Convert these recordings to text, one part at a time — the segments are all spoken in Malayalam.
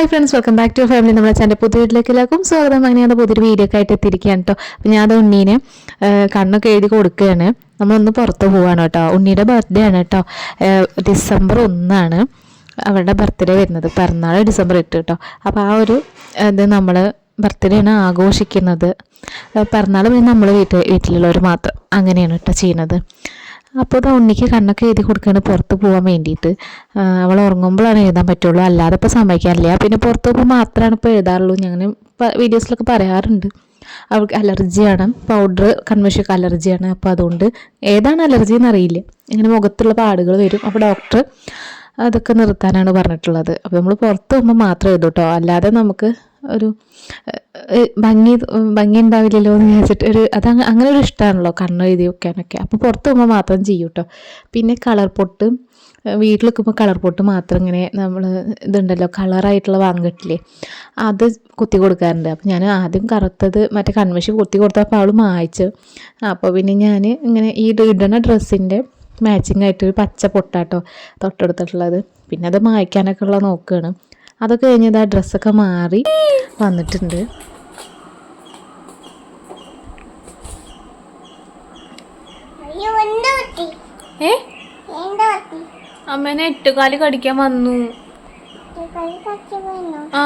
Hi friends welcome back to family നമ്മുടെ ചാനൽ പുതിയ വീട്ടിലേക്ക് എല്ലാവർക്കും സ്വാഗതം. അങ്ങനെ അത് പുതിയൊരു വീഡിയോ ഒക്കെ ആയിട്ട് എത്തിയിരിക്കുകയാണ് കേട്ടോ അപ്പം ഞാൻ അത് ഉണ്ണീനെ കണ്ണൊക്കെ എഴുതി കൊടുക്കുകയാണ്. നമ്മളൊന്ന് പുറത്ത് പോവാണ് കേട്ടോ ഉണ്ണിയുടെ ബർത്ത്ഡേ ആണ് കേട്ടോ ഡിസംബർ ഒന്നാണ് അവരുടെ ബർത്ത്ഡേ വരുന്നത്. പിറന്നാൾ ഡിസംബർ എട്ട് കേട്ടോ അപ്പോൾ ആ ഒരു ഇത് നമ്മൾ ബർത്ത്ഡേ ആണ് ആഘോഷിക്കുന്നത്. പിറന്നാൾ പിന്നെ നമ്മൾ വീട്ടിൽ വീട്ടിലുള്ളവർ മാത്രം അങ്ങനെയാണ് കേട്ടോ ചെയ്യുന്നത്. അപ്പോൾ ഇത് ഉണ്ണിക്ക് കണ്ണൊക്കെ എഴുതി കൊടുക്കുകയാണ് പുറത്ത് പോകാൻ വേണ്ടിയിട്ട്. അവൾ ഉറങ്ങുമ്പോഴാണ് എഴുതാൻ പറ്റുള്ളൂ. അല്ലാതെ ഇപ്പോൾ സമ്മതിക്കാറില്ല. പിന്നെ പുറത്ത് പോകുമ്പോൾ മാത്രമാണ് ഇപ്പോൾ എഴുതാറുള്ളൂ. ഞങ്ങൾ വീഡിയോസിലൊക്കെ പറയാറുണ്ട്. അവൾക്ക് അലർജിയാണ്. പൗഡർ കൺവെൻഷൊക്കെ അലർജിയാണ്. അപ്പോൾ അതുകൊണ്ട് ഏതാണ് അലർജി എന്നറിയില്ല. ഇങ്ങനെ മുഖത്തുള്ള പാടുകൾ വരും. അപ്പോൾ ഡോക്ടർ അതൊക്കെ നിർത്താനാണ് പറഞ്ഞിട്ടുള്ളത്. അപ്പോൾ നമ്മൾ പുറത്ത് പോകുമ്പോൾ മാത്രം എഴുതൂട്ടോ അല്ലാതെ നമുക്ക് ഒരു ഭംഗി ഭംഗി ഉണ്ടാവില്ലല്ലോ എന്ന് വിചാരിച്ചിട്ട് ഒരു അത് അങ്ങനെ ഒരു ഇഷ്ടമാണല്ലോ കണ്ണ് എഴുതി വെക്കാനൊക്കെ. അപ്പോൾ പുറത്ത് പോകുമ്പോൾ മാത്രം ചെയ്യും കേട്ടോ പിന്നെ കളർ പൊട്ട് വീട്ടിൽ നിൽക്കുമ്പോൾ കളർ പൊട്ട് മാത്രം ഇങ്ങനെ നമ്മൾ ഇതുണ്ടല്ലോ കളറായിട്ടുള്ള വാങ്ങിട്ടില്ലേ അത് കുത്തി കൊടുക്കാറുണ്ട്. അപ്പോൾ ഞാൻ ആദ്യം കറുത്തത് മറ്റേ കൺവെൻഷൻ കുത്തി കൊടുത്തപ്പോൾ അവൾ മായച്ചു. അപ്പോൾ പിന്നെ ഞാൻ ഇങ്ങനെ ഈ ഇടണ ഡ്രസ്സിന്റെ മാച്ചിങ് ആയിട്ട് ഒരു പച്ച പൊട്ടാട്ടോ തൊട്ടടുത്തിട്ടുള്ളത്. പിന്നെ അത് മായ്ക്കാനൊക്കെ ഉള്ള നോക്കുകയാണ് അതൊക്കെ കഴിഞ്ഞത് ആ ഡ്രസ്സൊക്കെ മാറി വന്നിട്ടുണ്ട്. ഏ? അമ്മേനെ എട്ടുകാലി കടിക്കാൻ വന്നു. ആ.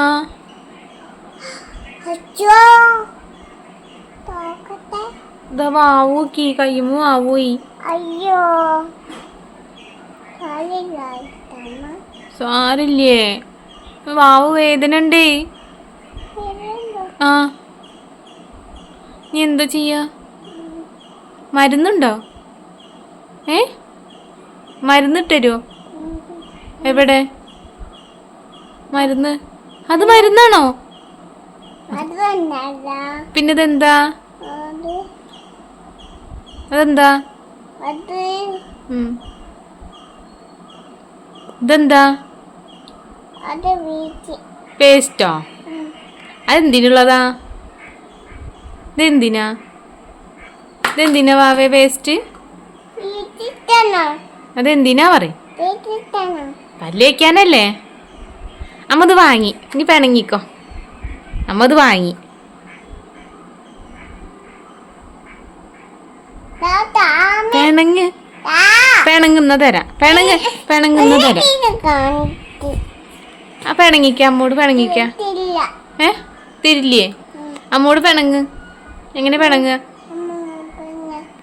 വാവൂക്കി കയ്യുമ്പോ ആവൂയി അയ്യോ സാരില്ലേ? വാവു വേദന ഉണ്ടേ ആ. നീ എന്താ ചെയ്യാ? മരുന്നുണ്ടോ? ഏ? മരുന്നിട്ടരുമോ എവിടെ? മരുന്ന്? അത് മരുന്നാണോ? അത് അതെന്താ. ഇതെന്താ? പേസ്റ്റോ? അതെന്തിനുള്ളതാ? ഇതെന്തിനാ? ഇതെന്തിനാ വാവേ പേസ്റ്റ്? അതെന്തിനാ പറയും? പല്ല് വയ്ക്കാനല്ലേ അമ്മത് വാങ്ങി. ഇനി പിണങ്ങിക്കോ. അമ്മത് വാങ്ങി. പിണങ്ങ്. പിണങ്ങുന്ന തരാം. പിണങ്ങ്. പിണങ്ങുന്ന തരാം. ആ പിണങ്ങിക്ക അമ്മോട് പിണങ്ങിക്ക. ഏ? തിരില്ലേ? അമ്മോട് പിണങ്ങ്. എങ്ങനെ പിണങ്ങുക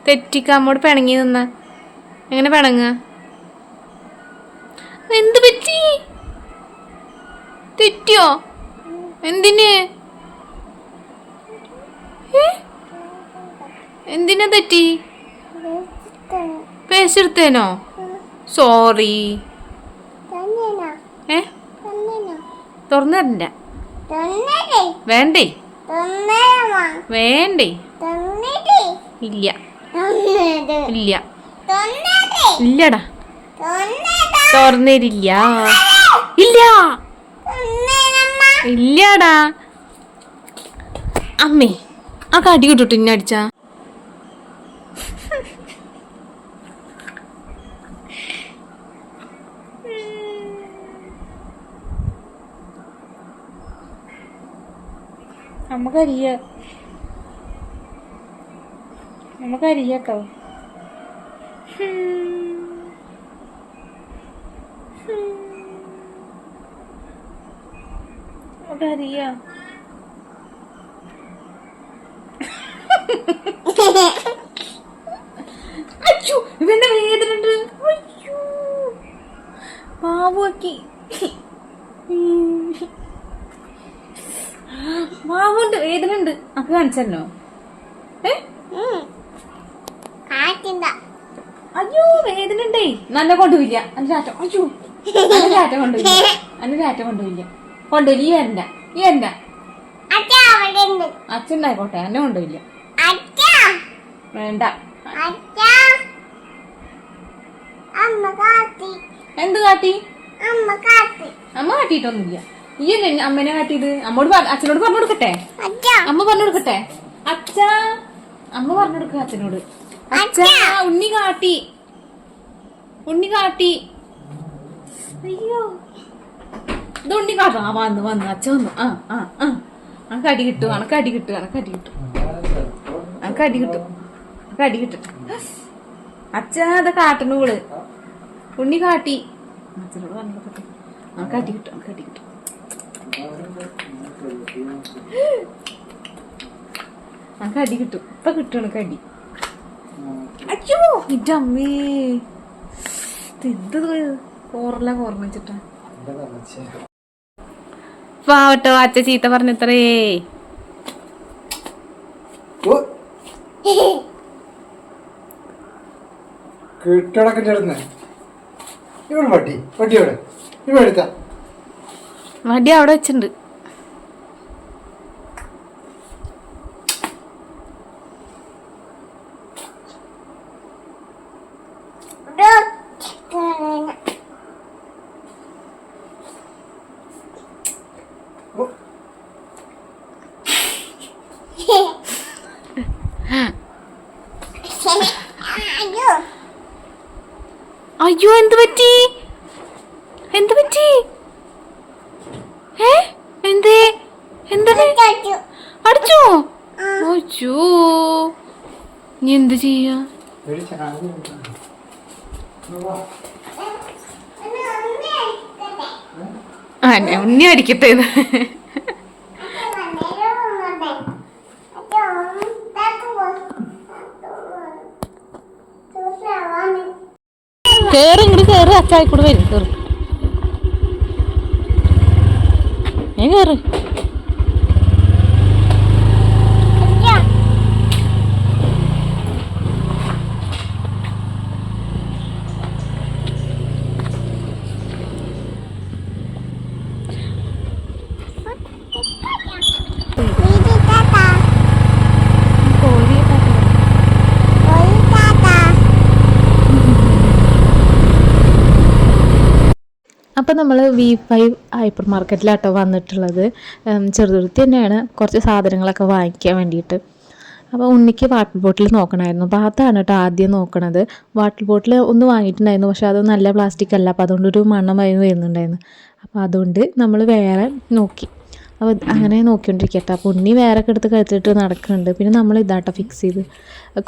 തെറ്റിക്ക അമ്മോട് പിണങ്ങി നിന്ന. എങ്ങനെ പിണങ്ങുക എന്ത് പറ്റി? തെറ്റിയോ? എന്തിന്? എന്തിനാ തെറ്റി? പേശെടുത്തേനോ സോറി. ഏ? തുറന്നിടണ്ട തന്നേ വേണ്ടേ? വേണ്ടേ? ഇല്ല. ഇല്ല. ഇല്ലടാ. തുറന്നിരില്ല ഇല്ല. ഇല്ലടാ. അമ്മേ ആ കടി കിട്ടിട്ട് ഇന്നെ അടിച്ചാ? നമുക്കരിയ നമുക്കറിയാട്ടോ. നമുക്കറിയാം. അയ്യോ ഇവന്റെ വേദന അയ്യോ. മാവുക്കി മാവുണ്ട് വേദന ഉണ്ട് അപ്പൊ കാണിച്ചല്ലോ. ഏ? അയ്യോ വേദന ഉണ്ടേ നല്ല കൊണ്ടുപോയില്ല. അന്റെ ചാറ്റ. അയ്യോ. അന്റെ ചാറ്റ കൊണ്ടുപോയില്ല. അന്റെ ചാറ്റ കൊണ്ടുപോയില്ല. കൊണ്ടുപോയില്ല. ഈ വരണ്ട. ഈ വരണ്ട. അച്ഛ അവിടെ ഉണ്ട് അച്ഛൻ ഉണ്ടായിക്കോട്ടെ എന്നെ കൊണ്ടുപോയില്ല. വേണ്ട. എന്ത് കാട്ടി? അമ്മ കാട്ടിട്ടൊന്നുമില്ല ഈ അല്ലേ അമ്മേനെ കാട്ടിയത്? അമ്മോട് അച്ഛനോട് പറഞ്ഞു കൊടുക്കട്ടെ? അമ്മ പറഞ്ഞു കൊടുക്കട്ടെ? അച്ഛ. അമ്മ പറഞ്ഞു കൊടുക്ക അച്ഛനോട്. അച്ഛ ഉണ്ണി കാട്ടി. ഉണ്ണി കാട്ടി. അയ്യോ. ഇത് ഉണ്ണി കാട്ടോ? ആ വന്നു വന്നു. അച്ഛ വന്നു. ആ ആ ആ. അനക്ക് അടി കിട്ടും അനക്ക് അടി കിട്ടും അനക്ക് അടി കിട്ടും. അനക്ക് അടി കിട്ടും. അനക്ക് അടി കിട്ടും. അച്ഛ അത് കാട്ടണു ഇവൾ. ഉണ്ണി കാട്ടി. അച്ഛനോട് പറഞ്ഞു അനക്ക് അടി കിട്ടും അനക്ക് അടി കിട്ടും. അനക്ക് അടി കിട്ടും. ഇപ്പൊ കിട്ടും എനിക്ക് അടി. അയ്യോ എന്റെ അമ്മേ ഇത്? കോറല കോർമ്മിച്ചിട്ടാ പാവട്ടോ അച്ഛ ചീത്ത പറഞ്ഞത്രേ കിട്ടടക്കം ചേർന്ന് ഇവിടെ പട്ടി പട്ടി ഇവിടെ ഇവിടെ എടുത്ത. വടി അവിടെ വെച്ചിട്ടുണ്ട് അയ്യോ അയ്യോ എന്ത് പറ്റി എന്ത് പറ്റി ഏ എന്തേ എന്താണ് ചാച്ചു അടിച്ചോ അയ്യോ നീ എന്ത് ചെയ്യാ. ഒരു ചാതി ആ ഉണ്ണി അടിക്കട്ടെ ഇത്. കേറ് ഇങ്ങോട്ട് കേറ് അച്ചായിക്കൂടെ വരും കേറ്. ഏ കേറ്. അപ്പോൾ നമ്മൾ വി ഫൈവ് ഹൈപ്പർ മാർക്കറ്റിലാട്ടോ വന്നിട്ടുള്ളത് ചെറുതുരുത്തി തന്നെയാണ് കുറച്ച് സാധനങ്ങളൊക്കെ വാങ്ങിക്കാൻ വേണ്ടിയിട്ട്. അപ്പോൾ ഉണ്ണിക്ക് വാട്ടർ ബോട്ടിൽ നോക്കണമായിരുന്നു അപ്പോൾ അതാണ് കേട്ടോ ആദ്യം നോക്കണത്. വാട്ടർ ബോട്ടിൽ ഒന്ന് വാങ്ങിയിട്ടുണ്ടായിരുന്നു. പക്ഷേ അത് നല്ല പ്ലാസ്റ്റിക് അല്ല. അപ്പോൾ അതുകൊണ്ടൊരു മണം വരും വരുന്നുണ്ടായിരുന്നു. അപ്പോൾ അതുകൊണ്ട് നമ്മൾ വേറെ നോക്കി. അപ്പോൾ അങ്ങനെ നോക്കിക്കൊണ്ടിരിക്കട്ടെ. അപ്പോൾ ഉണ്ണി വേറെ ഒക്കെ എടുത്ത് കഴിച്ചിട്ട് നടക്കുന്നുണ്ട്. പിന്നെ നമ്മൾ ഇതാട്ടോ ഫിക്സ് ചെയ്ത്.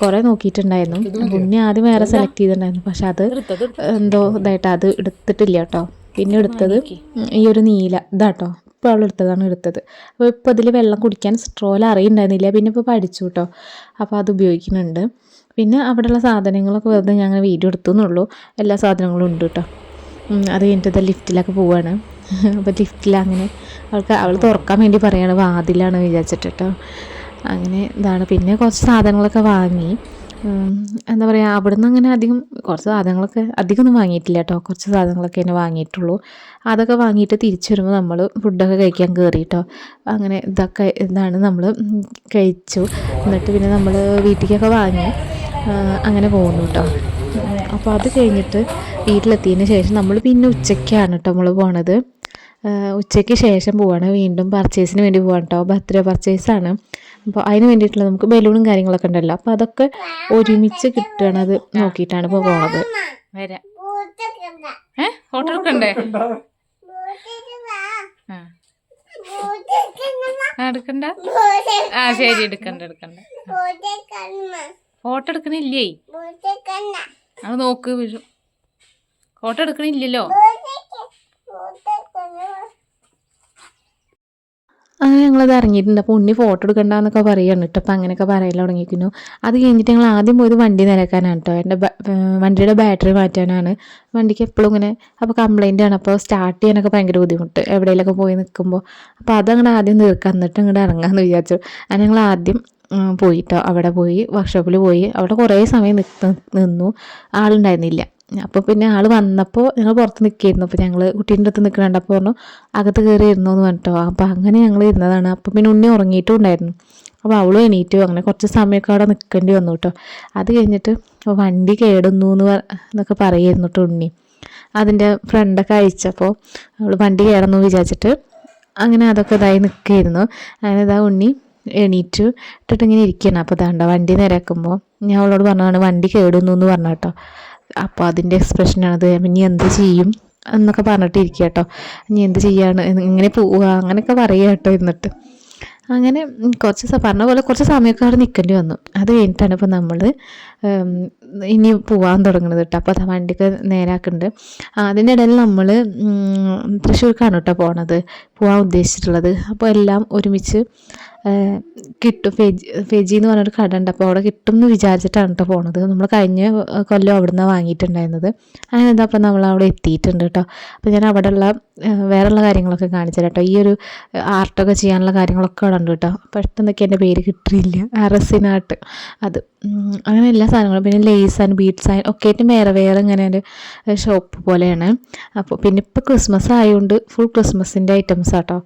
കുറേ നോക്കിയിട്ടുണ്ടായിരുന്നു. ഉണ്ണി ആദ്യം വേറെ സെലക്ട് ചെയ്തിട്ടുണ്ടായിരുന്നു. പക്ഷെ അത് എന്തോ ഇതായിട്ട് അത് എടുത്തിട്ടില്ല കേട്ടോ പിന്നെ എടുത്തത് ഈ ഒരു നീല. ഇതാട്ടോ. ഇപ്പോൾ അവൾ എടുത്തതാണ് എടുത്തത്. അപ്പോൾ ഇപ്പോൾ ഇതിൽ വെള്ളം കുടിക്കാൻ സ്ട്രോൽ അറിയുണ്ടായിരുന്നില്ല പിന്നെ ഇപ്പോൾ പഠിച്ചു കേട്ടോ അപ്പോൾ അത് ഉപയോഗിക്കുന്നുണ്ട്. പിന്നെ അവിടെയുള്ള സാധനങ്ങളൊക്കെ വെറുതെ ഞങ്ങൾ വീഡിയോ എടുത്തു എന്നുള്ളൂ. എല്ലാ സാധനങ്ങളും ഉണ്ട് കേട്ടോ അത് കഴിഞ്ഞിട്ട് അത് ലിഫ്റ്റിലൊക്കെ പോവാണ്. അപ്പോൾ ലിഫ്റ്റിലങ്ങനെ അവൾക്ക് അവൾ തുറക്കാൻ വേണ്ടി പറയാണ് വാതിലാണ് വിചാരിച്ചിട്ട് കേട്ടോ അങ്ങനെ ഇതാണ്. പിന്നെ കുറച്ച് സാധനങ്ങളൊക്കെ വാങ്ങി. എന്താ പറയുക അവിടെ നിന്ന് അങ്ങനെ അധികം കുറച്ച് സാധനങ്ങളൊക്കെ അധികം ഒന്നും വാങ്ങിയിട്ടില്ല കേട്ടോ. കുറച്ച് സാധനങ്ങളൊക്കെ തന്നെ വാങ്ങിയിട്ടുള്ളൂ. അതൊക്കെ വാങ്ങിയിട്ട് തിരിച്ചു വരുമ്പോൾ നമ്മൾ ഫുഡൊക്കെ കഴിക്കാൻ കയറി കേട്ടോ അങ്ങനെ ഇതൊക്കെ ഇതാണ് നമ്മൾ കഴിച്ചു. എന്നിട്ട് പിന്നെ നമ്മൾ വീട്ടിലേക്കൊക്കെ വാങ്ങി അങ്ങനെ പോകുന്നു കേട്ടോ. അപ്പോൾ അത് കഴിഞ്ഞിട്ട് വീട്ടിലെത്തിയതിന് ശേഷം നമ്മൾ പിന്നെ ഉച്ചയ്ക്കാണ് കേട്ടോ നമ്മൾ പോണത്. ഉച്ചയ്ക്ക് ശേഷം പോവാണ്. വീണ്ടും പർച്ചേസിന് വേണ്ടി പോവാണ് കേട്ടോ. ബർത്ത്ഡേ പർച്ചേസാണ് അപ്പോൾ അതിന് വേണ്ടിയിട്ടുള്ള നമുക്ക് ബലൂണും കാര്യങ്ങളൊക്കെ ഉണ്ടല്ലോ. അപ്പോൾ അതൊക്കെ ഒരുമിച്ച് കിട്ടണത് നോക്കിയിട്ടാണ് ഇപ്പോൾ പോണത്. വരാം. ഏ? ഫോട്ടോ എടുക്കണ്ടേ എടുക്കണ്ട? ആ ശരി എടുക്കണ്ട എടുക്കണ്ട. ഫോട്ടോ എടുക്കണില്ലേ? അത് നോക്ക് വീഴും ഫോട്ടോ എടുക്കണില്ലല്ലോ? അങ്ങനെ ഞങ്ങളത് ഇറങ്ങിയിട്ടുണ്ട്. അപ്പോൾ ഉണ്ണി ഫോട്ടോ എടുക്കണ്ടെന്നൊക്കെ പറയുകയാണ് കേട്ടോ അപ്പോൾ അങ്ങനെയൊക്കെ പറയൽ തുടങ്ങിയിരിക്കുന്നു. അത് കഴിഞ്ഞിട്ട് ഞങ്ങൾ ആദ്യം പോയത് വണ്ടി നിരക്കാനാണ് കേട്ടോ എന്റെ വണ്ടിയുടെ ബാറ്ററി മാറ്റാനാണ്. വണ്ടിക്ക് എപ്പോഴും ഇങ്ങനെ അപ്പോൾ കംപ്ലൈന്റ് ആണ്. അപ്പോൾ സ്റ്റാർട്ട് ചെയ്യാനൊക്കെ ഭയങ്കര ബുദ്ധിമുട്ട്. എവിടെയെങ്കിലൊക്കെ പോയി നിൽക്കുമ്പോൾ അപ്പോൾ അതങ്ങനെ ആദ്യം തീർക്കാം എന്നിട്ട് ഇങ്ങോട്ട് ഇറങ്ങാമെന്ന് വിചാരിച്ചു. അങ്ങനെ ഞങ്ങൾ ആദ്യം പോയിട്ടോ അവിടെ പോയി വർക്ക്ഷോപ്പിൽ പോയി. അവിടെ കുറേ സമയം നിന്നു. ആളുണ്ടായിരുന്നില്ല. അപ്പോൾ പിന്നെ ആൾ വന്നപ്പോൾ ഞങ്ങൾ പുറത്ത് നിൽക്കുകയായിരുന്നു അപ്പോൾ ഞങ്ങൾ കുട്ടീന്റെ അടുത്ത് നിൽക്കണുണ്ട് അപ്പോൾ പറഞ്ഞു അകത്ത് കയറി ഇരുന്നു എന്ന് പറഞ്ഞിട്ടോ. അപ്പോൾ അങ്ങനെ ഞങ്ങൾ ഇരുന്നതാണ്. അപ്പോൾ പിന്നെ ഉണ്ണി ഉറങ്ങിയിട്ടും ഉണ്ടായിരുന്നു. അപ്പോൾ അവളും എണീറ്റു. അങ്ങനെ കുറച്ച് സമയമൊക്കെ അവിടെ നിൽക്കേണ്ടി വന്നു കേട്ടോ. അത് കഴിഞ്ഞിട്ട് വണ്ടി കേടുന്നു എന്ന് എന്നൊക്കെ പറയായിരുന്നു കേട്ടോ ഉണ്ണി. അതിന്റെ ഫ്രണ്ടൊക്കെ അയച്ചപ്പോൾ അവൾ വണ്ടി കയറുന്നു വിചാരിച്ചിട്ട് അങ്ങനെ അതൊക്കെ ഇതായി നിൽക്കുകയായിരുന്നു അങ്ങനെ ഇതാ ഉണ്ണി എണീറ്റു. ഇട്ടിട്ട് ഇങ്ങനെ ഇരിക്കുകയാണ്. അപ്പോൾ ഇതാണ്ട വണ്ടി നിരക്കുമ്പോൾ ഞാൻ അവളോട് പറഞ്ഞതാണ് വണ്ടി കേടുന്നു എന്ന് പറഞ്ഞ കേട്ടോ. അപ്പോൾ അതിന്റെ എക്സ്പ്രഷനാണത് ഇനി എന്ത് ചെയ്യും? എന്നൊക്കെ പറഞ്ഞിട്ടിരിക്കുക കേട്ടോ. ഇനി എന്ത് ചെയ്യാണ്? ഇങ്ങനെ പോവുക അങ്ങനെയൊക്കെ പറയുക കേട്ടോ എന്നിട്ട് അങ്ങനെ കുറച്ച് പറഞ്ഞ പോലെ കുറച്ച് സമയമൊക്കെ അവിടെ നിൽക്കേണ്ടി വന്നു. അത് കഴിഞ്ഞിട്ടാണ് ഇപ്പോൾ നമ്മൾ ഇനി പോകാൻ തുടങ്ങുന്നത് കേട്ടോ. അപ്പോൾ അത് വണ്ടിക്ക് നേരാക്കുന്നുണ്ട്. അതിന്റെ ഇടയിൽ നമ്മൾ തൃശ്ശൂർക്കാണ് കേട്ടോ പോണത്. പോകാൻ ഉദ്ദേശിച്ചിട്ടുള്ളത്. അപ്പോൾ എല്ലാം ഒരുമിച്ച് കിട്ടും ഫെജി ഫെജി എന്ന് പറഞ്ഞൊരു കട ഉണ്ട് അപ്പോൾ അവിടെ കിട്ടും എന്ന് വിചാരിച്ചിട്ടാണ് കേട്ടോ പോണത്. നമ്മൾ കഴിഞ്ഞ കൊല്ലം അവിടെ നിന്ന് വാങ്ങിയിട്ടുണ്ടായിരുന്നത്. അങ്ങനെ എന്താ അപ്പോൾ നമ്മൾ അവിടെ എത്തിയിട്ടുണ്ട് കേട്ടോ അപ്പോൾ ഞാൻ അവിടെയുള്ള വേറെയുള്ള കാര്യങ്ങളൊക്കെ കാണിച്ചു കേട്ടോ ഈ ഒരു ആർട്ടൊക്കെ ചെയ്യാനുള്ള കാര്യങ്ങളൊക്കെ അവിടെ ഉണ്ട് കേട്ടോ പെട്ടെന്നൊക്കെ എന്റെ പേര് കിട്ടിയില്ല അറസിനാട്ട്. അത് അങ്ങനെ എല്ലാ സാധനങ്ങളും. പിന്നെ ലേസ് ആൻഡ് ബീഡ്സ് ആൻഡ് ഒക്കെ ആയിട്ടും വേറെ വേറെ ഇങ്ങനെ ഒരു ഷോപ്പ് പോലെയാണ്. അപ്പോൾ പിന്നെ ഇപ്പോൾ ക്രിസ്മസ് ആയതുകൊണ്ട് ഫുൾ ക്രിസ്മസിന്റെ ഐറ്റംസ് ആട്ടോ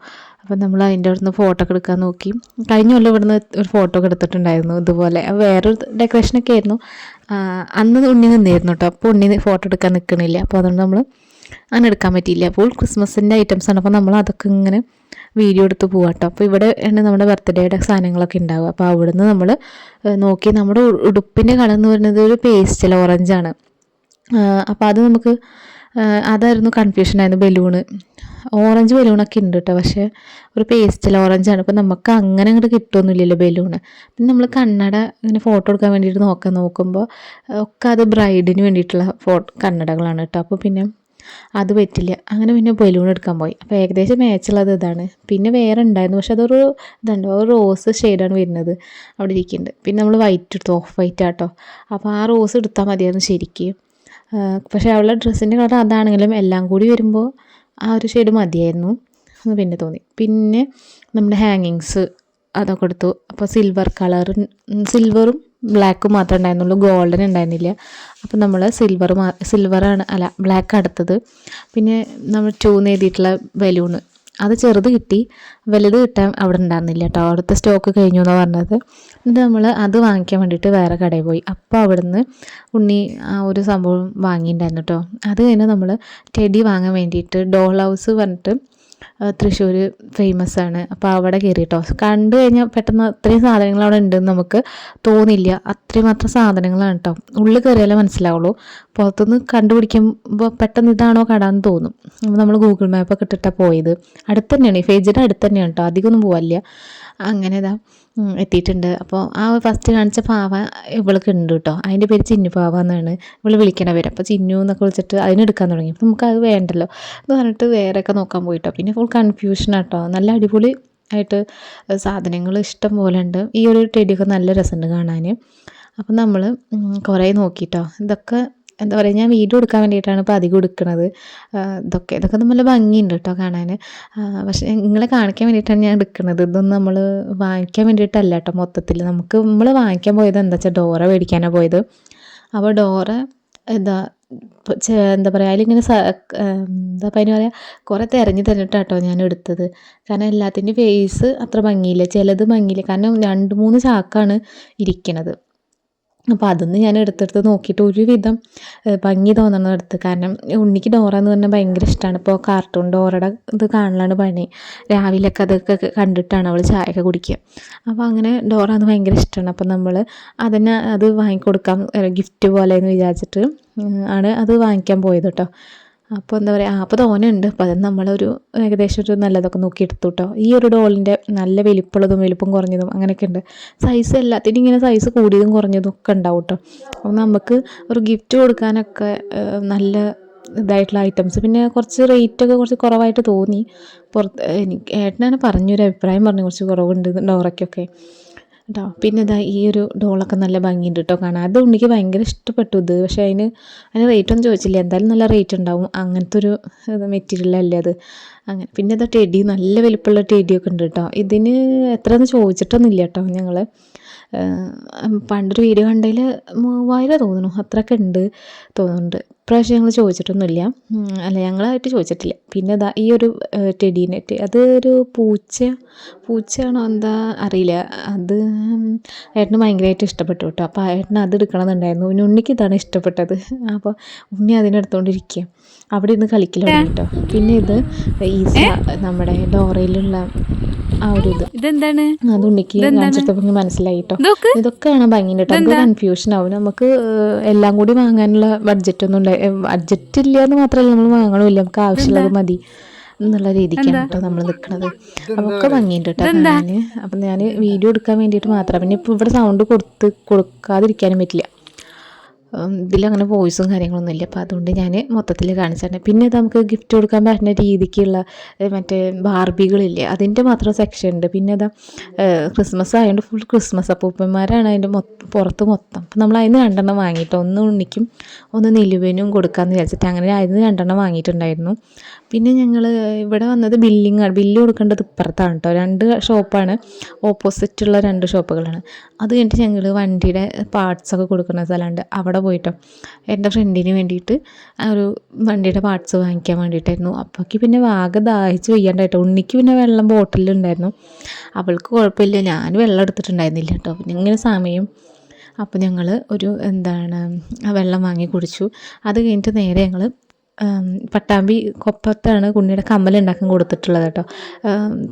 അപ്പം നമ്മൾ അതിന്റെ അവിടുന്ന് ഫോട്ടോ ഒക്കെ എടുക്കാൻ നോക്കി. കഴിഞ്ഞ കൊല്ലം ഇവിടുന്ന് ഒരു ഫോട്ടോ ഒക്കെ എടുത്തിട്ടുണ്ടായിരുന്നു ഇതുപോലെ. വേറൊരു ഡെക്കറേഷനൊക്കെ ആയിരുന്നു. അന്ന് ഉണ്ണി നിന്നായിരുന്നു കേട്ടോ അപ്പോൾ ഉണ്ണി ഫോട്ടോ എടുക്കാൻ നിൽക്കണില്ല അപ്പോൾ അതുകൊണ്ട് നമ്മൾ അങ്ങനെ എടുക്കാൻ പറ്റിയില്ല. അപ്പോൾ ക്രിസ്മസിന്റെ ഐറ്റംസ് ആണ്. അപ്പോൾ നമ്മൾ അതൊക്കെ ഇങ്ങനെ വീഡിയോ എടുത്ത് പോവാം കേട്ടോ അപ്പോൾ ഇവിടെ ആണ് നമ്മുടെ ബർത്ത്ഡേയുടെ സാധനങ്ങളൊക്കെ ഉണ്ടാവുക. അപ്പോൾ അവിടുന്ന് നമ്മൾ നോക്കി നമ്മുടെ ഉടുപ്പിന്റെ കളർ എന്ന് പറയുന്നത് ഒരു പേസ്റ്റൽ ഓറഞ്ചാണ് അപ്പോൾ അത് നമുക്ക് അതായിരുന്നു കൺഫ്യൂഷൻ ആയിരുന്നു ബലൂണ് ഓറഞ്ച് ബലൂണൊക്കെ ഉണ്ട് കേട്ടോ പക്ഷേ ഒരു പേസ്റ്റൽ ഓറഞ്ചാണ് അപ്പം നമുക്ക് അങ്ങനെ അങ്ങോട്ട് കിട്ടുമൊന്നുമില്ലല്ലോ ബലൂണ് പിന്നെ നമ്മൾ കണ്ണട ഇങ്ങനെ ഫോട്ടോ എടുക്കാൻ വേണ്ടിയിട്ട് നോക്കാൻ നോക്കുമ്പോൾ ഒക്കെ അത് ബ്രൈഡിന് വേണ്ടിയിട്ടുള്ള ഫോട്ടോ കണ്ണടകളാണ് കേട്ടോ അപ്പോൾ പിന്നെ അത് പറ്റില്ല. അങ്ങനെ പിന്നെ ബലൂൺ എടുക്കാൻ പോയി. അപ്പോൾ ഏകദേശം മാച്ചുള്ളത് ഇതാണ്. പിന്നെ വേറെ ഉണ്ടായിരുന്നു പക്ഷെ അതൊരു ഇതുണ്ട് ഒരു റോസ് ഷെയ്ഡാണ് വരുന്നത്. അവിടെ ഇരിക്കുന്നുണ്ട്. പിന്നെ നമ്മൾ വൈറ്റ് എടുത്തു ഓഫ് വൈറ്റ് ആട്ടോ അപ്പോൾ ആ റോസ് എടുത്താൽ മതിയായിരുന്നു ശരിക്കും. പക്ഷേ അവളുടെ ഡ്രസ്സിന്റെ കളർ അതാണെങ്കിലും എല്ലാം കൂടി വരുമ്പോൾ ആ ഒരു ഷെയ്ഡ് മതിയായിരുന്നു എന്ന് പിന്നെ തോന്നി. പിന്നെ നമ്മുടെ ഹാങ്ങിങ്സ് അതൊക്കെ എടുത്തു. അപ്പോൾ സിൽവർ കളറും സിൽവറും ബ്ലാക്കും മാത്രമേ ഉണ്ടായിരുന്നുള്ളൂ. ഗോൾഡൻ ഉണ്ടായിരുന്നില്ല. അപ്പോൾ നമ്മൾ സിൽവർ മാ സിൽവറാണ് അല്ല ബ്ലാക്ക് അടുത്തത് പിന്നെ നമ്മൾ ചൂന്ന് എഴുതിയിട്ടുള്ള ബലൂണ് അത് ചെറുത് കിട്ടി. വലുത് കിട്ടാൻ അവിടെ ഉണ്ടായിരുന്നില്ല കേട്ടോ. അവിടുത്തെ സ്റ്റോക്ക് കഴിഞ്ഞു എന്നാണ് പറഞ്ഞത്. എന്നിട്ട് നമ്മൾ അത് വാങ്ങിക്കാൻ വേണ്ടിയിട്ട് വേറെ കടയിൽ പോയി. അപ്പോൾ അവിടുന്ന് ഉണ്ണി ആ ഒരു സംഭവം വാങ്ങിയിട്ടുണ്ടായിരുന്നു കേട്ടോ. അത് കഴിഞ്ഞ് നമ്മൾ ടെഡി വാങ്ങാൻ വേണ്ടിയിട്ട് ഡോൾ ഹൗസ് പറഞ്ഞിട്ട് തൃശ്ശൂർ ഫേമസ് ആണ് അപ്പോൾ അവിടെ കയറി കേട്ടോ കണ്ടു കഴിഞ്ഞാൽ പെട്ടെന്ന് അത്രയും സാധനങ്ങൾ അവിടെ ഉണ്ടെന്ന് നമുക്ക് തോന്നില്ല. അത്രയും മാത്രം സാധനങ്ങളാണ് കേട്ടോ ഉള്ളിൽ കയറിയാലേ മനസ്സിലാവുള്ളൂ. പുറത്തുനിന്ന് കണ്ടുപിടിക്കുമ്പോൾ പെട്ടെന്ന് ഇതാണോ കട എന്ന് തോന്നും അപ്പോൾ നമ്മൾ ഗൂഗിൾ മാപ്പൊക്കെ ഇട്ടിട്ടാണ് പോയത്. അടുത്ത് തന്നെയാണ്. ഈ ഫേജിന്റെ അടുത്ത് തന്നെയാണ് കേട്ടോ അധികമൊന്നും പോവില്ല അങ്ങനെ ഇതാ എത്തിയിട്ടുണ്ട്. അപ്പോൾ ആ ഫസ്റ്റ് കാണിച്ച പാവ ഇവൾക്ക് ഉണ്ട് കേട്ടോ അതിന്റെ പേര് ചിന്നു പാവ എന്നാണ് ഇവൾ വിളിക്കണ പേര്. അപ്പോൾ ചിന്നു എന്നൊക്കെ വിളിച്ചിട്ട് അതിനെടുക്കാൻ തുടങ്ങി. അപ്പോൾ അത് വേണ്ടല്ലോ. എന്ന് പറഞ്ഞിട്ട് ഒക്കെ നോക്കാൻ പോയിട്ടോ. പിന്നെ ഫുൾ കൺഫ്യൂഷൻ കേട്ടോ നല്ല അടിപൊളി ആയിട്ട് സാധനങ്ങൾ ഇഷ്ടം പോലെ ഉണ്ട്. ഈ ഒരു ടെടിയൊക്കെ നല്ല രസമുണ്ട് കാണാൻ അപ്പം നമ്മൾ കുറേ നോക്കിയിട്ടോ ഇതൊക്കെ എന്താ പറയുക ഞാൻ വീഡിയോ എടുക്കാൻ വേണ്ടിയിട്ടാണ് ഇപ്പോൾ അധികം എടുക്കുന്നത് ഇതൊക്കെ ഇതൊക്കെ നല്ല ഭംഗിയുണ്ട് കേട്ടോ കാണാൻ പക്ഷേ നിങ്ങളെ കാണിക്കാൻ വേണ്ടിയിട്ടാണ് ഞാൻ എടുക്കുന്നത് ഇതൊന്നും നമ്മൾ വാങ്ങിക്കാൻ വേണ്ടിയിട്ടല്ല കേട്ടോ മൊത്തത്തിൽ നമുക്ക് നമ്മൾ വാങ്ങിക്കാൻ പോയത് എന്താ വെച്ചാൽ ഡോറ മേടിക്കാനാണ് പോയത്. അപ്പോൾ ഡോറ എന്താ എന്താ പറയുക അതിലിങ്ങനെ എന്താ പറയുക പറയുക കുറേ തിരഞ്ഞു തിരഞ്ഞിട്ടാട്ടോ ഞാൻ എടുത്തത്. കാരണം എല്ലാത്തിന്റെയും ഫേസ് അത്ര ഭംഗിയില്ല. ചിലത് ഭംഗിയില്ല. കാരണം രണ്ട് മൂന്ന് ചാക്കാണ് ഇരിക്കണത്. അപ്പോൾ അതൊന്ന് ഞാൻ എടുത്തെടുത്ത് നോക്കിയിട്ട് ഒരുവിധം ഭംഗി തോന്നണം എടുത്ത് കാരണം ഉണ്ണിക്ക് ഡോറ എന്ന് പറഞ്ഞാൽ ഭയങ്കര ഇഷ്ടമാണ് ഇപ്പോൾ കാർട്ടൂൺ ഡോറയുടെ ഇത് കാണലാണ് പണി. രാവിലെയൊക്കെ അതൊക്കെ കണ്ടിട്ടാണ് അവൾ ചായയൊക്കെ കുടിക്കുക. അപ്പോൾ അങ്ങനെ ഡോറ അത് ഭയങ്കര ഇഷ്ടമാണ് അപ്പോൾ നമ്മൾ അതിനെ അത് വാങ്ങിക്കൊടുക്കാം. ഗിഫ്റ്റ് പോലെ എന്ന് വിചാരിച്ചിട്ട് ആണ് അത് വാങ്ങിക്കാൻ പോയത് കേട്ടോ അപ്പോൾ എന്താ പറയുക അപ്പോൾ തോനുണ്ട് അപ്പോൾ അത് നമ്മളൊരു ഏകദേശം ഒരു നല്ലതൊക്കെ നോക്കി എടുത്തു കേട്ടോ ഈ ഒരു ഡോളിന്റെ നല്ല വലിപ്പമുള്ളതും വലിപ്പം കുറഞ്ഞതും അങ്ങനെയൊക്കെ ഉണ്ട് സൈസ് എല്ലാത്തിനും ഇങ്ങനെ സൈസ് കൂടിയതും കുറഞ്ഞതും ഒക്കെ ഉണ്ടാവും കേട്ടോ അപ്പോൾ നമുക്ക് ഒരു ഗിഫ്റ്റ് കൊടുക്കാനൊക്കെ നല്ല ഇതായിട്ടുള്ള ഐറ്റംസ് പിന്നെ കുറച്ച് റേറ്റൊക്കെ കുറച്ച് കുറവായിട്ട് തോന്നി. പുറത്ത് എനിക്ക് ഏട്ടനാണ് പറഞ്ഞൊരു അഭിപ്രായം പറഞ്ഞു. കുറച്ച് കുറവുണ്ട് ഡോറയ്ക്കൊക്കെ. കേട്ടോ പിന്നെ ഇതാ ഈ ഒരു ഡോളൊക്കെ നല്ല ഭംഗിയുണ്ട് കേട്ടോ കാണാൻ. അത് ഉണ്ണിക്ക് ഭയങ്കര ഇഷ്ടപ്പെട്ടു ഇത്. പക്ഷേ അതിന് അതിന് റേറ്റ് ഒന്നും ചോദിച്ചില്ല. എന്തായാലും നല്ല റേറ്റ് ഉണ്ടാവും. അങ്ങനത്തെ ഒരു മെറ്റീരിയൽ അല്ലേ അത്. അങ്ങനെ. പിന്നെ ഇതാ ടെഡി നല്ല വലിപ്പമുള്ള ടെഡിയൊക്കെ ഉണ്ട് കേട്ടോ ഇതിന് എത്രയെന്ന് ചോദിച്ചിട്ടൊന്നുമില്ല കേട്ടോ ഞങ്ങൾ പണ്ടൊരു വീഡിയോ കണ്ടതിൽ മൂവായിരം തോന്നുന്നു. അത്രയൊക്കെ ഉണ്ട് തോന്നുന്നുണ്ട്. ഇപ്രാവശ്യം ഞങ്ങൾ ചോദിച്ചിട്ടൊന്നുമില്ല. അല്ല ഞങ്ങളായിട്ട് ചോദിച്ചിട്ടില്ല. പിന്നെ ഇതാ ഈ ഒരു ടെഡീനെ അത് ഒരു പൂച്ച പൂച്ചയാണോ എന്താ അറിയില്ല. അത് ഏട്ടന് ഭയങ്കരമായിട്ട് ഇഷ്ടപ്പെട്ടു കേട്ടോ. അപ്പോൾ ഏട്ടന് അത് എടുക്കണമെന്നുണ്ടായിരുന്നു. പിന്നെ ഉണ്ണിക്ക് ഇതാണ് ഇഷ്ടപ്പെട്ടത്. അപ്പോൾ ഉണ്ണി അതിനെടുത്തോണ്ടിരിക്കുക അവിടെ ഇരുന്ന് കളിക്കലുണ്ട് കേട്ടോ. പിന്നെ ഇത് ഈസ നമ്മുടെ ഡോറയിലുള്ള ആ ഒരു ഇത്. ഇതെന്താണ്? അത് ഉണ്ണിക്ക് കാണിച്ചപ്പോൾ മനസ്സിലായി കേട്ടോ ഇതൊക്കെ? കാണാൻ ഭംഗിയുണ്ട് കേട്ടോ നമുക്ക് കൺഫ്യൂഷൻ ആവും. നമുക്ക് എല്ലാം കൂടി വാങ്ങാനുള്ള ബഡ്ജറ്റ് ഒന്നും ബഡ്ജറ്റ് ഇല്ല എന്ന് മാത്രമല്ല നമ്മൾ വാങ്ങണമില്ല നമുക്ക് ആവശ്യമുള്ളത് മതി എന്നുള്ള രീതിക്കാണ് കേട്ടോ നമ്മൾ നിൽക്കുന്നത് അപ്പോൾ ഒക്കെ ഭംഗിയുണ്ട് കേട്ടോ ഞാൻ അപ്പം ഞാൻ വീഡിയോ എടുക്കാൻ വേണ്ടിയിട്ട് മാത്രം. പിന്നെ ഇപ്പോൾ ഇവിടെ സൗണ്ട് കൊടുത്ത് കൊടുക്കാതിരിക്കാനും പറ്റില്ല. ഇതിലങ്ങനെ വോയിസും കാര്യങ്ങളൊന്നും ഇല്ല. അപ്പോൾ അതുകൊണ്ട് ഞാൻ മൊത്തത്തിൽ കാണിച്ചാണ് പിന്നെ നമുക്ക് ഗിഫ്റ്റ് കൊടുക്കാൻ പറ്റുന്ന രീതിക്കുള്ള മറ്റേ ബാർബികളില്ലേ അതിന്റെ മാത്രം സെക്ഷൻ ഉണ്ട്. പിന്നെ അതാ ക്രിസ്മസ് ആയതുകൊണ്ട് ഫുൾ ക്രിസ്മസ് അപ്പൂപ്പന്മാരാണ് അതിന്റെ മൊത്തം പുറത്ത് മൊത്തം. അപ്പം നമ്മൾ അതിന് രണ്ടെണ്ണം വാങ്ങിയിട്ട് ഒന്ന് ഉണ്ണിക്കും ഒന്ന് നിലുവിനും കൊടുക്കാമെന്ന് വിചാരിച്ചിട്ട് അങ്ങനെ അതിന് രണ്ടെണ്ണം വാങ്ങിയിട്ടുണ്ടായിരുന്നു. പിന്നെ ഞങ്ങൾ ഇവിടെ വന്നത് ബില്ലിംഗ് ആണ് ബില്ല് കൊടുക്കേണ്ടത് ഇപ്പുറത്താണ് കേട്ടോ രണ്ട് ഷോപ്പാണ്. ഓപ്പോസിറ്റുള്ള രണ്ട് ഷോപ്പുകളാണ്. അത് കഴിഞ്ഞിട്ട് ഞങ്ങൾ വണ്ടിയുടെ പാർട്സൊക്കെ കൊടുക്കുന്ന സ്ഥലമുണ്ട്. അവിടെ പോയിട്ടോ. എന്റെ ഫ്രണ്ടിന് വേണ്ടിയിട്ട് ഒരു വണ്ടിയുടെ പാർട്സ് വാങ്ങിക്കാൻ വേണ്ടിയിട്ടായിരുന്നു. അപ്പോഴേക്ക് പിന്നെ വാഗ ദാഹിച്ച് വയ്യാണ്ടായിട്ടോ. ഉണ്ണിക്ക് പിന്നെ വെള്ളം ബോട്ടിലുണ്ടായിരുന്നു അവൾക്ക് കുഴപ്പമില്ല. ഞാൻ വെള്ളം എടുത്തിട്ടുണ്ടായിരുന്നില്ല കേട്ടോ പിന്നെ ഇങ്ങനെ സമയം. അപ്പോൾ ഞങ്ങൾ ഒരു എന്താണ് വെള്ളം വാങ്ങി കുടിച്ചു. അത് കഴിഞ്ഞിട്ട് നേരെ ഞങ്ങൾ പട്ടാമ്പി കൊപ്പത്താണ് കുണ്ണിയുടെ കമ്മൽ ഉണ്ടാക്കാൻ കൊടുത്തിട്ടുള്ളത് കേട്ടോ.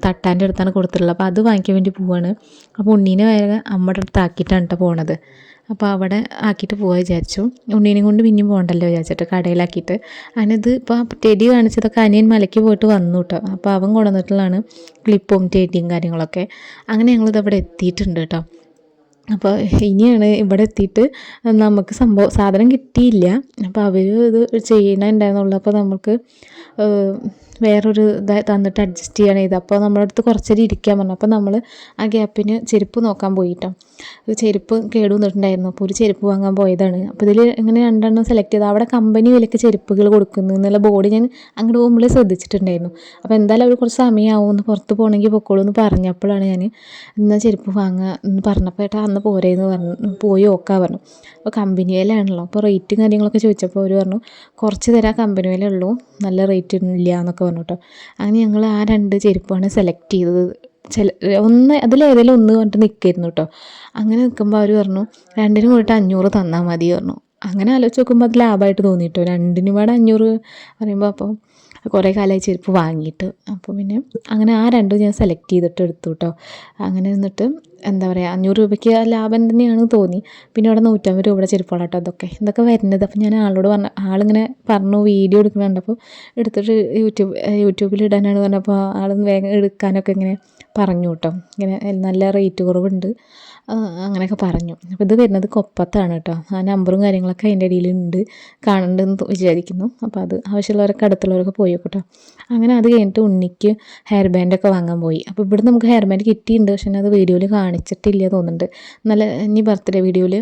തട്ടാന്റെ അടുത്താണ് കൊടുത്തിട്ടുള്ളത്. അപ്പോൾ അത് വാങ്ങിക്കാൻ വേണ്ടി പോവാണ്. അപ്പോൾ ഉണ്ണീനെ വേറെ അമ്മയുടെ അടുത്ത് ആക്കിയിട്ടാണ് കേട്ടോ പോണത്. അപ്പോൾ അവിടെ ആക്കിയിട്ട് പോകാൻ വിചാരിച്ചു. ഉണ്ണീനെ കൊണ്ട് പിന്നെയും പോകണ്ടല്ലോ വിചാരിച്ചിട്ട് കടയിലാക്കിയിട്ട്. അതിനത് ഇപ്പോൾ ടെടി കാണിച്ചതൊക്കെ അനിയൻ മലയ്ക്ക് പോയിട്ട് വന്നു കേട്ടോ അപ്പോൾ അവൻ കൊണ്ടുവന്നിട്ടുള്ളതാണ് ക്ലിപ്പും ടെടിയും കാര്യങ്ങളൊക്കെ. അങ്ങനെ ഞങ്ങളിത് അവിടെ എത്തിയിട്ടുണ്ട് കേട്ടോ അപ്പോൾ ഇനിയാണ് ഇവിടെ എത്തിയിട്ട് നമുക്ക് സംഭവം സാധനം കിട്ടിയില്ല. അപ്പോൾ അവർ ഇത് ചെയ്യണുണ്ടായിരുന്നുള്ളൂ അപ്പോൾ നമുക്ക് വേറൊരു ഇതായി തന്നിട്ട് അഡ്ജസ്റ്റ് ചെയ്യണം ചെയ്തത്. അപ്പോൾ നമ്മുടെ അടുത്ത് കുറച്ചേരി ഇരിക്കാൻ പറഞ്ഞു. അപ്പോൾ നമ്മൾ ആ ഗ്യാപ്പിന് ചെരുപ്പ് നോക്കാൻ പോയിട്ടോ. ഒരു ചെരുപ്പ് കേടുവന്നിട്ടുണ്ടായിരുന്നു അപ്പോൾ ഒരു ചെരുപ്പ് വാങ്ങാൻ പോയതാണ്. അപ്പോൾ ഇതിൽ ഇങ്ങനെ രണ്ടെണ്ണം സെലക്ട് ചെയ്ത് അവിടെ കമ്പനി വിലക്ക് ചെരുപ്പുകൾ കൊടുക്കുന്നു എന്നുള്ള ബോർഡ് ഞാൻ അങ്ങോട്ട് പോകുമ്പോൾ ശ്രദ്ധിച്ചിട്ടുണ്ടായിരുന്നു. അപ്പോൾ എന്തായാലും അവർ കുറച്ച് സമയമാവും ഒന്ന് പുറത്ത് പോകണമെങ്കിൽ പൊക്കോളൂ എന്ന് പറഞ്ഞപ്പോഴാണ് ഞാൻ എന്നാൽ ചെരുപ്പ് വാങ്ങുക എന്ന് പറഞ്ഞപ്പോൾ ഏട്ടാ അന്ന് പോരേന്ന് പറഞ്ഞു പോയി നോക്കാൻ പറഞ്ഞു. അപ്പോൾ കമ്പനി വിലയാണല്ലോ. അപ്പോൾ റേറ്റും കാര്യങ്ങളൊക്കെ ചോദിച്ചപ്പോൾ അവർ പറഞ്ഞു കുറച്ച് തരാം കമ്പനി വില ഉള്ളൂ. നല്ല റേറ്റ് ഇല്ല എന്നൊക്കെ പറഞ്ഞു കേട്ടോ അങ്ങനെ ഞങ്ങൾ ആ രണ്ട് ചെരുപ്പാണ് സെലക്ട് ചെയ്തത്. ചില ഒന്ന് അതിലേതെങ്കിലും ഒന്ന് പറഞ്ഞിട്ട് നിൽക്കായിരുന്നു കേട്ടോ അങ്ങനെ നിൽക്കുമ്പോൾ അവർ പറഞ്ഞു രണ്ടിനും കൂടിയിട്ട് അഞ്ഞൂറ് തന്നാൽ മതി പറഞ്ഞു. അങ്ങനെ ആലോചിച്ച് നോക്കുമ്പോൾ അത് ലാഭമായിട്ട് തോന്നിയിട്ടോ. രണ്ടിനും കൂടെ അഞ്ഞൂറ് പറയുമ്പോൾ അപ്പോൾ കുറേ കാലമായി ചെരുപ്പ് വാങ്ങിയിട്ട്. അപ്പോൾ പിന്നെ അങ്ങനെ ആ രണ്ടും ഞാൻ സെലക്ട് ചെയ്തിട്ട് എടുത്തു കേട്ടോ അങ്ങനെ നിന്നിട്ട് എന്താ പറയുക അഞ്ഞൂറ് രൂപയ്ക്ക് ലാഭം തന്നെയാണ് തോന്നി. പിന്നെ ഇവിടെ നൂറ്റമ്പത് രൂപയുടെ ചെരുപ്പുകളാണ് കേട്ടോ അതൊക്കെ. ഇതൊക്കെ വരുന്നത്. അപ്പോൾ ഞാൻ ആളോട് പറഞ്ഞ ആളിങ്ങനെ പറഞ്ഞു വീഡിയോ എടുക്കുന്നുണ്ട്. അപ്പോൾ എടുത്തിട്ട് യൂട്യൂബ് യൂട്യൂബിൽ ഇടാനാണ് പറഞ്ഞപ്പോൾ ആൾ വേഗം എടുക്കാനൊക്കെ ഇങ്ങനെ പറഞ്ഞു കേട്ടോ ഇങ്ങനെ നല്ല റേറ്റ് കുറവുണ്ട്. അങ്ങനെയൊക്കെ പറഞ്ഞു. അപ്പോൾ ഇത് വരുന്നത് കൊപ്പത്താണ് കേട്ടോ. ആ നമ്പറും കാര്യങ്ങളൊക്കെ അതിന്റെ ഇടയിലുണ്ട് കാണണ്ടെന്ന് വിചാരിക്കുന്നു. അപ്പോൾ അത് ആവശ്യമുള്ളവരൊക്കെ അടുത്തുള്ളവരൊക്കെ പോയി കേട്ടോ അങ്ങനെ അത് കഴിഞ്ഞിട്ട് ഉണ്ണിക്ക് ഹെയർ ബാൻഡൊക്കെ വാങ്ങാൻ പോയി. അപ്പോൾ ഇവിടെ നമുക്ക് ഹെയർ ബാൻഡ് കിട്ടിയിട്ടുണ്ട്. പക്ഷേ അത് വീഡിയോയിൽ കാണിച്ചിട്ടില്ല തോന്നുന്നുണ്ട്. നല്ല ഇനി ബർത്ത്ഡേ വീഡിയോയിൽ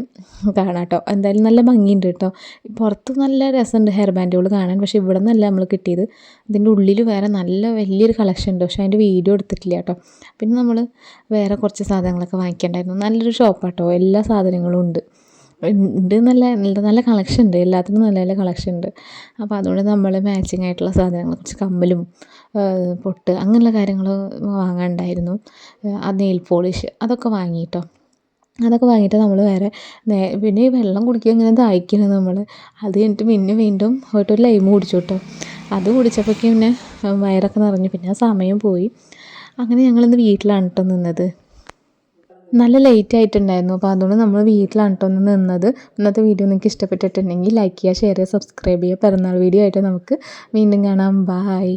കാണാം കേട്ടോ എന്തായാലും നല്ല ഭംഗിയുണ്ട് കേട്ടോ പുറത്ത് നല്ല രസമുണ്ട് ഹെയർ ബാൻഡുകൾ കാണാൻ. പക്ഷേ ഇവിടെ നിന്നല്ല നമ്മൾ കിട്ടിയത്. ഇതിന്റെ ഉള്ളിൽ വേറെ നല്ല വലിയൊരു കളക്ഷൻ ഉണ്ട്. പക്ഷേ അതിന്റെ വീഡിയോ എടുത്തിട്ടില്ല കേട്ടോ പിന്നെ നമ്മൾ വേറെ കുറച്ച് സാധനങ്ങളൊക്കെ വാങ്ങിക്കേണ്ടായിരുന്നു. നല്ലൊരു ഷോപ്പാട്ടോ. എല്ലാ സാധനങ്ങളും ഉണ്ട്. ഉണ്ട് നല്ല നല്ല കളക്ഷൻ ഉണ്ട്. എല്ലാത്തിനും നല്ല നല്ല കളക്ഷൻ ഉണ്ട്. അപ്പോൾ അതുകൊണ്ട് നമ്മൾ മാച്ചിങ് ആയിട്ടുള്ള സാധനങ്ങൾ കുറച്ച് കമ്മലും പൊട്ട് അങ്ങനെയുള്ള കാര്യങ്ങൾ വാങ്ങാനുണ്ടായിരുന്നു. ആ നെയിൽ പോളിഷ് അതൊക്കെ വാങ്ങിയിട്ടോ അതൊക്കെ വാങ്ങിയിട്ട് നമ്മൾ വേറെ പിന്നെ ഈ വെള്ളം കുടിക്കുക ഇങ്ങനെ ദാഹിക്കണം നമ്മൾ അത് കഴിഞ്ഞിട്ട് പിന്നെ വീണ്ടും ഒരു ലൈമ് കുടിച്ചു കേട്ടോ അത് കുടിച്ചപ്പോഴേക്കും പിന്നെ വയറൊക്കെ നിറഞ്ഞു. പിന്നെ സമയം പോയി. അങ്ങനെ ഞങ്ങളിന്ന് വീട്ടിലാണ് കേട്ടോ നിന്നത്. നല്ല ലേറ്റ് ആയിട്ടുണ്ടായിരുന്നു. അപ്പോൾ അതുകൊണ്ട് നമ്മൾ വീട്ടിലാണ് കേട്ടോ ഒന്ന് നിന്നത്. ഇന്നത്തെ വീഡിയോ നിങ്ങൾക്ക് ഇഷ്ടപ്പെട്ടിട്ടുണ്ടെങ്കിൽ ലൈക്ക് ചെയ്യുക ഷെയർ ചെയ്യുക സബ്സ്ക്രൈബ് ചെയ്യുക. പിറന്നാൾ വീഡിയോ ആയിട്ട് നമുക്ക് വീണ്ടും കാണാം. ബായ്